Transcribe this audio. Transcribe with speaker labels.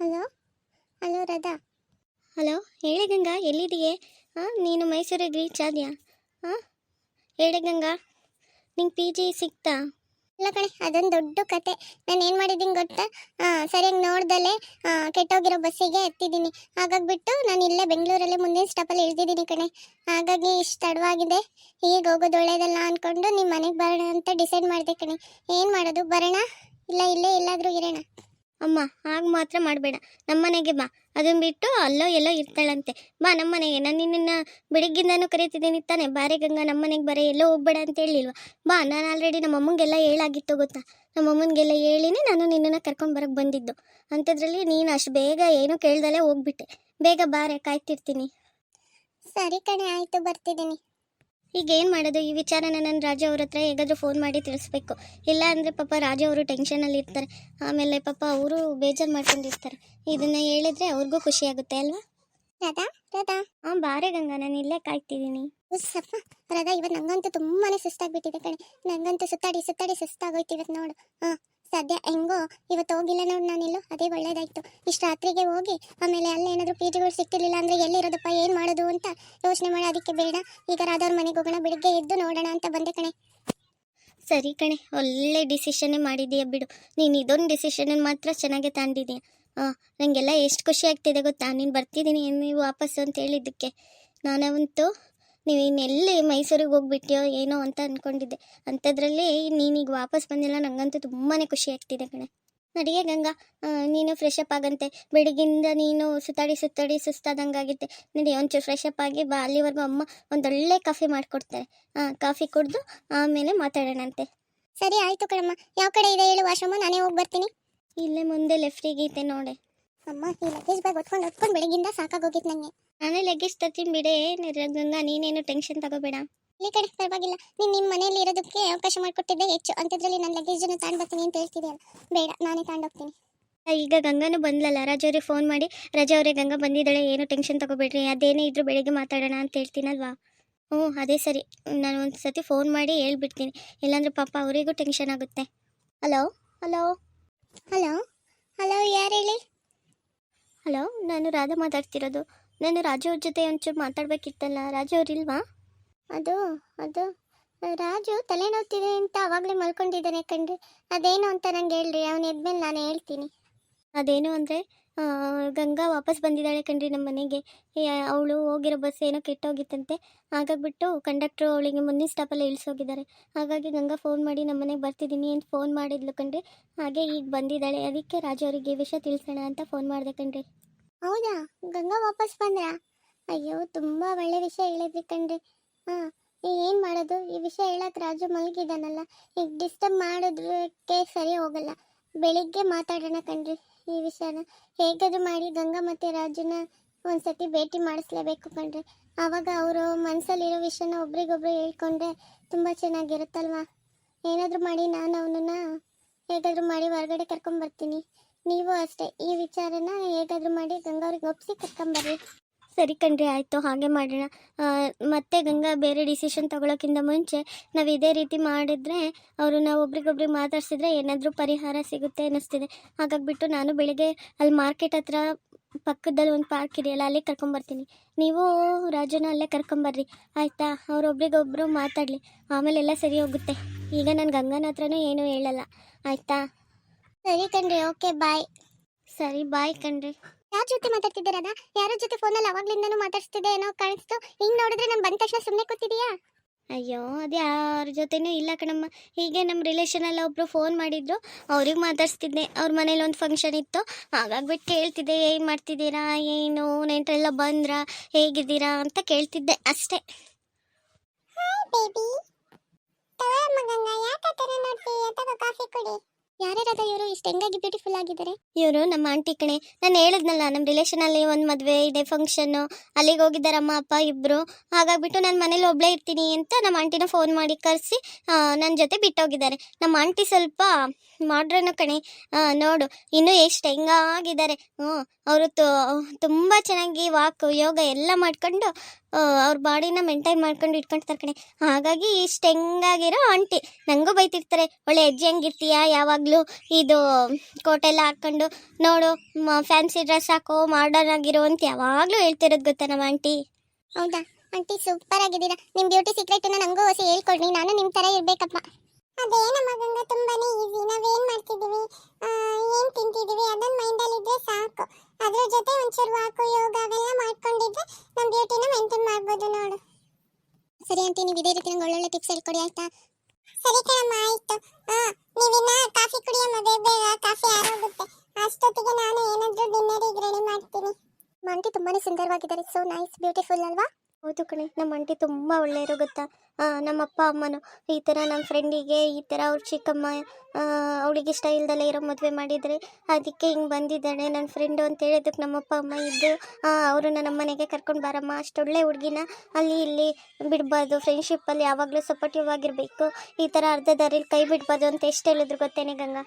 Speaker 1: Hello? Hello ರದಾ
Speaker 2: hello ಹೇಳಿ ಗಂಗಾ ಎಲ್ಲಿದೆಯೇ ಹಾಂ ನೀನು ಮೈಸೂರಿಗೆ ರೀಚ್ ಆದ್ಯಾ? ಹಾಂ ಹೇಳಿ ಗಂಗಾ ನಿಂಗೆ ಪಿ ಜಿ ಸಿಕ್ತಾ?
Speaker 1: ಇಲ್ಲ ಕಣೆ ಅದೊಂದು ದೊಡ್ಡ ಕತೆ. ನಾನು ಏನು ಮಾಡಿದ್ದೀನಿ ಗೊತ್ತಾ? ಸರಿಯಾಗಿ ನೋಡ್ದಲೆ ಆ, ಕೆಟ್ಟೋಗಿರೋ ಬಸ್ಸಿಗೆ ಎತ್ತಿದ್ದೀನಿ. ಹಾಗಾಗ್ಬಿಟ್ಟು ನಾನು ಇಲ್ಲೇ ಬೆಂಗಳೂರಲ್ಲೇ ಮುಂದಿನ ಸ್ಟಾಪಲ್ಲಿ ಇಳ್ದಿದ್ದೀನಿ ಕಣೆ. ಹಾಗಾಗಿ ಇಷ್ಟು ತಡವಾಗಿದೆ. ಈಗ ಹೋಗೋದು ಒಳ್ಳೇದಲ್ಲ ಅಂದ್ಕೊಂಡು ನಿಮ್ಮ ಮನೆಗೆ ಬರೋಣ ಅಂತ ಡಿಸೈಡ್ ಮಾಡಿದೆ ಕಣೆ. ಏನು ಮಾಡೋದು? ಬರೋಣ? ಇಲ್ಲ ಇಲ್ಲೇ ಎಲ್ಲಾದರೂ ಇರೋಣ?
Speaker 2: ಅಮ್ಮ, ಹಾಗೆ ಮಾತ್ರ ಮಾಡಬೇಡ. ನಮ್ಮನೆಗೆ ಬಾ. ಅದನ್ನ ಬಿಟ್ಟು ಅಲ್ಲೋ ಎಲ್ಲೋ ಇರ್ತಾಳಂತೆ. ಬಾ ನಮ್ಮನೆಗೆ ನಾನು ನಿನ್ನ ಬೆಳಿಗ್ಗಿಂದನೂ ಕರೀತಿದ್ದೀನಿ ತಾನೆ. ಬಾರೆ ಗಂಗಾ ನಮ್ಮನೆಗೆ ಬರೀ, ಎಲ್ಲೋ ಹೋಗ್ಬೇಡ ಅಂತ ಹೇಳಿಲ್ವ? ಬಾ, ನಾನು ಆಲ್ರೆಡಿ ನಮ್ಮ ಅಮ್ಮಂಗೆಲ್ಲ ಹೇಳಾಗಿತ್ತು ಗೊತ್ತಾ? ನಮ್ಮ ಅಮ್ಮನಿಗೆಲ್ಲ ಹೇಳಿನೇ ನಾನು ನಿನ್ನನ್ನು ಕರ್ಕೊಂಡು ಬರೋಕ್ಕೆ ಬಂದಿದ್ದು. ಅಂಥದ್ರಲ್ಲಿ ನೀನು ಅಷ್ಟು ಬೇಗ ಏನೂ ಕೇಳ್ದಲೇ ಹೋಗ್ಬಿಟ್ಟೆ. ಬೇಗ ಬಾರೆ, ಕಾಯ್ತಿರ್ತೀನಿ.
Speaker 1: ಸರಿ ಕಣೆ, ಆಯಿತು, ಬರ್ತಿದ್ದೀನಿ.
Speaker 2: ಈಗ ಏನು ಮಾಡೋದು? ಈ ವಿಚಾರನ ನಾನು ರಾಜ ಅವ್ರ ಹತ್ರ ಹೇಗಾದರೂ ಫೋನ್ ಮಾಡಿ ತಿಳಿಸ್ಬೇಕು. ಇಲ್ಲ ಅಂದರೆ ಪಾಪ ರಾಜ ಅವರು ಟೆನ್ಷನಲ್ಲಿ ಇರ್ತಾರೆ. ಆಮೇಲೆ ಪಾಪ ಅವರು ಬೇಜಾರು ಮಾಡ್ಕೊಂಡಿರ್ತಾರೆ. ಇದನ್ನ ಹೇಳಿದ್ರೆ ಅವ್ರಿಗೂ ಖುಷಿ ಆಗುತ್ತೆ ಅಲ್ವಾ?
Speaker 1: ರಾಧಾ ರಾಧಾ.
Speaker 2: ಹಾಂ ಬಾರೆ ಗಂಗಾ ನಾನು ಇಲ್ಲೇ ಕಾಯ್ತಿದ್ದೀನಿ.
Speaker 1: ಉಸ್ಸಪ್ಪ. ರಾಧಾ ಇವತ್ತು ನಂಗಂತೂ ತುಂಬಾನೇ ಸುಸ್ತಾಗಿಬಿಟ್ಟಿದೆ ಕಣೆ. ನಂಗಂತೂ ಸುತ್ತಾಡಿ ಸುತ್ತಾಡಿ ಸುಸ್ತಾಗೋಯ್ತು ಇವತ್ತು ನೋಡು. ಹಾ ಸದ್ಯ ಹೆಂಗೋ ಇವತ್ತು ಹೋಗಿಲ್ಲ ನೋಡು ನಾನಿಲ್ಲೋ, ಅದೇ ಒಳ್ಳೇದಾಯ್ತು. ಇಷ್ಟು ರಾತ್ರಿಗೆ ಹೋಗಿ ಆಮೇಲೆ ಅಲ್ಲೇ ಏನಾದರೂ ಪಿ ಜಿಗಳು ಸಿಕ್ತಿರ್ಲಿಲ್ಲ ಅಂದರೆ ಎಲ್ಲಿರೋದಪ್ಪ, ಏನು ಮಾಡೋದು ಅಂತ ಯೋಚನೆ ಮಾಡಿ, ಅದಕ್ಕೆ ಬೇಡ. ಈಗ ರಾಧವ್ರ ಮನೆಗೆ ಹೋಗೋಣ, ಬೆಳಿಗ್ಗೆ ಎದ್ದು ನೋಡೋಣ ಅಂತ ಬಂದೆ ಕಣೆ.
Speaker 2: ಸರಿ ಕಣೆ, ಒಳ್ಳೆ ಡಿಸಿಷನ್ನೇ ಮಾಡಿದೀಯ ಬಿಡು. ನೀನು ಇದೊಂದು ಡಿಸಿಷನ್ ಮಾತ್ರ ಚೆನ್ನಾಗೆ ತಗೊಂಡಿದೀಯ ಹಾಂ ನನಗೆಲ್ಲ ಎಷ್ಟು ಖುಷಿ ಆಗ್ತಿದೆ ಗೊತ್ತಾ? ನೀನು ಬರ್ತಿದ್ದೀನಿ ನೀವು ವಾಪಸ್ಸು ಅಂತ ಹೇಳಿದ್ದಕ್ಕೆ. ನಾನವಂತೂ ನೀವು ಇನ್ನೆಲ್ಲಿ ಮೈಸೂರಿಗೆ ಹೋಗ್ಬಿಟ್ಟಿಯೋ ಏನೋ ಅಂತ ಅಂದ್ಕೊಂಡಿದ್ದೆ ಅಂಥದ್ರಲ್ಲಿ ನೀನೀಗ ವಾಪಸ್ ಬಂದಿಲ್ಲ ನನಗಂತೂ ತುಂಬಾ ಖುಷಿ ಆಗ್ತಿದೆ ಕಣೆ. ನಡಿಗೆ ಗಂಗಾ ನೀನು ಫ್ರೆಶ್ ಅಪ್ ಆಗಂತೆ. ಬೆಳಿಗ್ಗಿಂದ ನೀನು ಸುತ್ತಾಡಿ ಸುತ್ತಾಡಿ ಸುಸ್ತಾದಂಗಾಗಿತ್ತೆ ನಡಿ ಒಂಚೂರು ಫ್ರೆಶ್ ಅಪ್ ಆಗಿ ಬಾ ಅಲ್ಲಿವರೆಗೂ ಅಮ್ಮ ಒಂದೊಳ್ಳೆ ಕಾಫಿ ಮಾಡಿಕೊಡ್ತಾರೆ. ಹಾಂ ಕಾಫಿ ಕುಡಿದು ಆಮೇಲೆ ಮಾತಾಡೋಣಂತೆ.
Speaker 1: ಸರಿ ಆಯ್ತು ಕಣಮ್ಮ. ಯಾವ ಕಡೆ ಇದೆ ಹೇಳು ವಾಶ್ರೂಮು ನಾನೇ ಹೋಗಿ ಬರ್ತೀನಿ.
Speaker 2: ಇಲ್ಲೇ ಮುಂದೆ ಲೆಫ್ಟಿಗೆ ಇದೆ ನೋಡೆ.
Speaker 1: ಅಮ್ಮ ಈ ಲಗೇಜ್ ಬ್ಯಾಗ್ ಹೊತ್ಕೊಂಡು ಹೊತ್ಕೊಂಡು ಬೆಳಗಿಂದ ಸಾಕಾಗೋಗಿತ್ತು ನನಗೆ
Speaker 2: ನಾನೇ ಲಗೇಜ್ ತರ್ತೀನಿ ಬಿಡೆ ಗಂಗಾ ನೀನೇನು ಟೆನ್ಷನ್ ತಗೋಬೇಡ.
Speaker 1: ಇಲ್ಲಿ ಕಡೆ ಪರವಾಗಿಲ್ಲ ನೀನು ನಿಮ್ಮ ಮನೆಯಲ್ಲಿ ಇರೋದಕ್ಕೆ ಅವಕಾಶ ಮಾಡಿಕೊಟ್ಟಿದ್ದೆ ಹೆಚ್ಚು. ಅಂಥದ್ರಲ್ಲಿ ನನ್ನ ಲಗೇಜನ್ನು ತಗೊಂಡು ಬರ್ತೀನಿ ಅಂತ ಹೇಳ್ತಿದೆಯಲ್ಲ. ಬೇಡ ನಾನೇ ತಗೊಂಡೋಗ್ತೀನಿ
Speaker 2: ಈಗ ಗಂಗಾನು ಬಂದ್ಲಲ್ಲ ರಾಜವ್ರಿಗೆ ಫೋನ್ ಮಾಡಿ ರಜಾ ಅವರೇ ಗಂಗಾ ಬಂದಿದ್ದಾಳೆ ಏನು ಟೆನ್ಷನ್ ತಗೋಬೇಡ್ರಿ ಅದೇನೇ ಇದ್ರು ಬೆಳಿಗ್ಗೆ ಮಾತಾಡೋಣ ಅಂತ ಹೇಳ್ತೀನಲ್ವಾ? ಹ್ಞೂ ಅದೇ ಸರಿ. ನಾನು ಒಂದು ಸತಿ ಫೋನ್ ಮಾಡಿ ಹೇಳ್ಬಿಡ್ತೀನಿ. ಇಲ್ಲಾಂದ್ರೆ ಪಾಪ ಅವರಿಗೂ ಟೆನ್ಷನ್ ಆಗುತ್ತೆ. ಹಲೋ ಹಲೋ
Speaker 1: ಹಲೋ ಹಲೋ ಯಾರು ಹೇಳಿ?
Speaker 2: ಹಲೋ ನಾನು ರಾಧಾ ಮಾತಾಡ್ತಿರೋದು. ನಾನು ರಾಜು ಅವ್ರ ಜೊತೆ ಒಂಚೂರು ಮಾತಾಡ್ಬೇಕಿತ್ತಲ್ಲ ರಾಜು ಅವ್ರಿಲ್ವಾ
Speaker 1: ಅದು ಅದು ರಾಜು ತಲೆನೋವ್ತಿದೆ ಅಂತ ಆವಾಗಲೇ ಮಲ್ಕೊಂಡಿದ್ದಾನೆ ಕಣ್ರಿ. ಅದೇನು ಅಂತ ನಂಗೆ ಹೇಳ್ರಿ ಅವನು ಎದ್ಮೇಲೆ ನಾನು ಹೇಳ್ತೀನಿ.
Speaker 2: ಅದೇನು ಅಂದರೆ ಗಂಗಾ ವಾಪಸ್ ಬಂದಿದ್ದಾಳೆ ಕಣ್ರಿ ನಮ್ಮ ಮನೆಗೆ. ಅವಳು ಹೋಗಿರೋ ಬಸ್ ಏನೋ ಕೆಟ್ಟೋಗಿತ್ತಂತೆ. ಹಾಗಾಗ್ಬಿಟ್ಟು ಕಂಡಕ್ಟ್ರು ಅವಳಿಗೆ ಮುಂದಿನ ಸ್ಟಾಪಲ್ಲಿ ಇಳಿಸೋಗಿದ್ದಾರೆ. ಹಾಗಾಗಿ ಗಂಗಾ ಫೋನ್ ಮಾಡಿ ನಮ್ಮ ಮನೆಗೆ ಬರ್ತಿದ್ದೀನಿ ಅಂತ ಫೋನ್ ಮಾಡಿದ್ಲು ಕಣ್ರಿ. ಹಾಗೆ ಈಗ ಬಂದಿದ್ದಾಳೆ. ಅದಕ್ಕೆ ರಾಜು ಅವರಿಗೆ ವಿಷಯ ತಿಳಿಸೋಣ ಅಂತ ಫೋನ್ ಮಾಡಿದೆ ಕಣ್ರಿ.
Speaker 1: ಹೌದಾ? ಗಂಗಾ ವಾಪಸ್ ಬಂದ್ರಾ? ಅಯ್ಯೋ, ತುಂಬ ಒಳ್ಳೆ ವಿಷಯ ಹೇಳಿದ್ರಿ ಕಣ್ರಿ. ಹಾಂ ಏನು ಮಾಡೋದು? ಈ ವಿಷಯ ಹೇಳಕ್ಕೆ ರಾಜು ಮಲಗಿದಾನಲ್ಲ ಈಗ ಡಿಸ್ಟರ್ಬ್ ಮಾಡೋದಕ್ಕೆ ಸರಿ ಹೋಗಲ್ಲ. ಬೆಳಿಗ್ಗೆ ಮಾತಾಡೋಣ ಕಣ್ರಿ. ಈ ವಿಷಯನ ಹೇಗಾದ್ರೂ ಮಾಡಿ ಗಂಗಾ ಮತ್ತು ರಾಜನ ಒಂದ್ಸತಿ ಭೇಟಿ ಮಾಡಿಸ್ಲೇಬೇಕು ಕಣ್ರಿ. ಆವಾಗ ಅವರು ಮನಸ್ಸಲ್ಲಿರೋ ವಿಷಯನ ಒಬ್ರಿಗೊಬ್ರು ಹೇಳ್ಕೊಂಡ್ರೆ ತುಂಬ ಚೆನ್ನಾಗಿರುತ್ತಲ್ವಾ? ಏನಾದರೂ ಮಾಡಿ ನಾನು ಅವನನ್ನ ಹೇಗಾದರೂ ಮಾಡಿ ಹೊರಗಡೆ ಕರ್ಕೊಂಬರ್ತೀನಿ. ನೀವು ಅಷ್ಟೇ. ಈ ವಿಚಾರನ ಹೇಗಾದರೂ ಮಾಡಿ ಗಂಗಾ ಅವ್ರಿಗೆ ಒಪ್ಪಿಸಿ ಕರ್ಕೊಂಬರ್ರಿ.
Speaker 2: ಸರಿ ಕಣ್ರಿ ಆಯಿತು ಹಾಗೆ ಮಾಡೋಣ. ಮತ್ತೆ ಗಂಗಾ ಬೇರೆ ಡಿಸಿಷನ್ ತಗೊಳ್ಳೋಕ್ಕಿಂತ ಮುಂಚೆ ನಾವು ಇದೇ ರೀತಿ ಮಾಡಿದ್ರೆ ಅವರು ನಾವು ಒಬ್ರಿಗೊಬ್ರಿಗೆ ಮಾತಾಡ್ಸಿದ್ರೆ ಏನಾದರೂ ಪರಿಹಾರ ಸಿಗುತ್ತೆ ಅನ್ನಿಸ್ತಿದೆ. ಹಾಗಾಗಿಬಿಟ್ಟು ನಾನು ಬೆಳಿಗ್ಗೆ ಅಲ್ಲಿ ಮಾರ್ಕೆಟ್ ಹತ್ರ ಪಕ್ಕದಲ್ಲಿ ಒಂದು ಪಾರ್ಕ್ ಇದೆಯಲ್ಲ ಅಲ್ಲಿ ಕರ್ಕೊಂಬರ್ತೀನಿ. ನೀವು ರಾಜನ ಅಲ್ಲೇ ಕರ್ಕೊಂಬರ್ರಿ. ಆಯಿತಾ? ಅವರೊಬ್ರಿಗೊಬ್ರು ಮಾತಾಡಲಿ. ಆಮೇಲೆ ಎಲ್ಲ ಸರಿ ಹೋಗುತ್ತೆ. ಈಗ ನಾನು ಗಂಗನ ಹತ್ರನೂ ಏನೂ ಹೇಳಲ್ಲ. ಆಯಿತಾ?
Speaker 1: ಸರಿ ಕಣ್ರಿ ಓಕೆ ಬಾಯ್
Speaker 2: ಸರಿ ಬಾಯ್ ಕಣ್ರಿ.
Speaker 1: ಯಾರ ಜೊತೆ ಮಾತಾಡ್ತಿದ್ದೀರದ? ಯಾರ ಜೊತೆ ಫೋನಲ್ಲಿ ಅವಾಗ್ಲಿಂದನೂ ಮಾತಾಡ್ತಿದ್ದೆ ಏನೋ ಕಾಣಿಸ್ತು. ಹಿಂಗ್ ನೋಡಿದ್ರೆ ನಾನು ಬಂದ ತಕ್ಷಣ ಸುಮ್ಮನೆ ಕೂತಿದೀಯಾ?
Speaker 2: ಅಯ್ಯೋ ಅದು ಯಾರ ಜೊತೆನೂ ಇಲ್ಲ ಕಣಮ್ಮ. ಹೀಗೆ ನಮ್ಮ ರಿಲೇಷನಲ್ಲಿ ಒಬ್ಬರು ಫೋನ್ ಮಾಡಿದ್ರು ಅವ್ರಿಗೆ ಮಾತಾಡ್ಸ್ತಿದ್ದೆ. ಅವ್ರ ಮನೇಲಿ ಒಂದು ಫಂಕ್ಷನ್ ಇತ್ತು. ಹಾಗಾಗ್ಬಿಟ್ಟು ಕೇಳ್ತಿದ್ದೆ ಏನು ಮಾಡ್ತಿದ್ದೀರಾ? ಏನು? ನೆಂಟರೆಲ್ಲ ಬಂದ್ರಾ? ಹೇಗಿದ್ದೀರಾ? ಅಂತ ಕೇಳ್ತಿದ್ದೆ ಅಷ್ಟೇ.
Speaker 1: ಹಾಯ್ ಬೇಬಿ ಮಗಂಗ ಯಾಕೆ ನೋಡ್ತೀಯ? ತಗೋ ಕಾಫಿ ಕುಡಿ. ಯಾರ್ಯಾರದ ಇವರು ಇಷ್ಟು ಹೆಂಗಾಗಿ ಬ್ಯೂಟಿಫುಲ್ ಆಗಿದ್ದಾರೆ?
Speaker 2: ಇವರು ನಮ್ಮ ಆಂಟಿ ಕಣೆ. ನಾನು ಹೇಳಿದ್ನಲ್ಲ ನಮ್ಮ ರಿಲೇಷನಲ್ಲಿ ಒಂದು ಮದುವೆ ಇದೆ ಫಂಕ್ಷನ್ ಅಲ್ಲಿಗೆ ಹೋಗಿದ್ದಾರೆ ಅಮ್ಮ, ಅಪ್ಪ ಇಬ್ಬರು ಹಾಗಾಗ್ಬಿಟ್ಟು ನಾನು ಮನೇಲಿ ಒಬ್ಬಳೇ ಇರ್ತೀನಿ ಅಂತ ನಮ್ಮ ಆಂಟಿನ ಫೋನ್ ಮಾಡಿ ಕರೆಸಿ ನನ್ನ ಜೊತೆ ಬಿಟ್ಟೋಗಿದ್ದಾರೆ. ನಮ್ಮ ಆಂಟಿ ಸ್ವಲ್ಪ ಮಾಡ್ರನು ಕಣೆ. ನೋಡು, ಇನ್ನೂ ಎಷ್ಟು ಹೆಂಗಾಗಿದ್ದಾರೆ. ಹ್ಞೂ ಅವರು ತುಂಬ ಚೆನ್ನಾಗಿ ವಾಕ್ ಯೋಗ ಎಲ್ಲ ಮಾಡ್ಕೊಂಡು ಅವ್ರ ಬಾಡಿನ ಮೇಂಟೈನ್ ಮಾಡ್ಕೊಂಡು ಇಟ್ಕೊಂಡಿರ್ತಾರೆ ಕಣೆ. ಹಾಗಾಗಿ ಇಷ್ಟು ಹೆಂಗಾಗಿರೋ ಆಂಟಿ ನನಗೂ ಬೈತಿರ್ತಾರೆ ಒಳ್ಳೆ ಹೆಜ್ಜೆ ಹೆಂಗಿರ್ತೀಯ? ಯಾವಾಗಲೂ ಇದು ಕೋಟೆಲ್ಲ ಹಾಕ್ಕೊಂಡು ನೋಡು ಫ್ಯಾನ್ಸಿ ಡ್ರೆಸ್ ಹಾಕೋ ಮಾಡರ್ನ್ ಆಗಿರೋ ಅಂತ ಯಾವಾಗಲೂ ಹೇಳ್ತಿರೋದು ಗೊತ್ತಾ ನಮ್ಮ ಆಂಟಿ
Speaker 1: ಹೌದಾ? ಆಂಟಿ ಸೂಪರ್ ಆಗಿದ್ದೀರಾ. ನಿಮ್ಮ ಬ್ಯೂಟಿ ಸೀಕ್ರೆಟ್ ನಂಗೂ ಹೊಸ ಹೇಳ್ಕೊಡ್ರಿ. ನಾನು ನಿಮ್ಮ ಥರ ಇರಬೇಕಪ್ಪ. ಅದೇ ನಮ್ಮ ಗಂಗ ತುಂಬಾನೇ ಈಸಿ ನಾವೇನು ಮಾಡ್ತಿದ್ದೀವಿ? ಏನು ತಿಂತಿದೀವಿ ಸುಂದರವಾಗಿದ್ದಾರೆ ಸೊ ನೈಸ್ ಬ್ಯೂಟಿಫುಲ್ ಅಲ್ವಾ?
Speaker 2: ಹೌದು ಕಣೆ ನಮ್ಮ ಆಂಟಿ ತುಂಬ ಒಳ್ಳೆಯವರು ಗೊತ್ತಾ? ನಮ್ಮ ಅಪ್ಪ, ಅಮ್ಮನು ಈ ಥರ ನಮ್ಮ ಫ್ರೆಂಡಿಗೆ ಈ ಥರ ಅವ್ರ ಚಿಕ್ಕಮ್ಮ ಅವಳಿಗೆ ಇಷ್ಟ ಇಲ್ದಲೇ ಇರೋ ಮದುವೆ ಮಾಡಿದರೆ ಅದಕ್ಕೆ ಹಿಂಗೆ ಬಂದಿದ್ದಾಳೆ. ನನ್ನ ಫ್ರೆಂಡು ಅಂತ ಹೇಳಿದಕ್ಕೆ ನಮ್ಮ ಅಪ್ಪ, ಅಮ್ಮ ಇದ್ದು ಅವರನ್ನ ನಮ್ಮ ಮನೆಗೆ ಕರ್ಕೊಂಡು ಬಾರಮ್ಮ. ಅಷ್ಟೊಳ್ಳೆ ಹುಡುಗಿನ ಅಲ್ಲಿ ಇಲ್ಲಿ ಬಿಡಬಾರ್ದು. ಫ್ರೆಂಡ್ಶಿಪ್ಪಲ್ಲಿ ಯಾವಾಗಲೂ ಸಪೋರ್ಟಿವ್ ಆಗಿರಬೇಕು. ಈ ಥರ ಅರ್ಧ ದಾರಿಲಿ ಕೈ ಬಿಡಬಾರ್ದು ಅಂತ ಎಷ್ಟು ಹೇಳಿದ್ರು ಗೊತ್ತೇನೆ ಗಂಗಾ?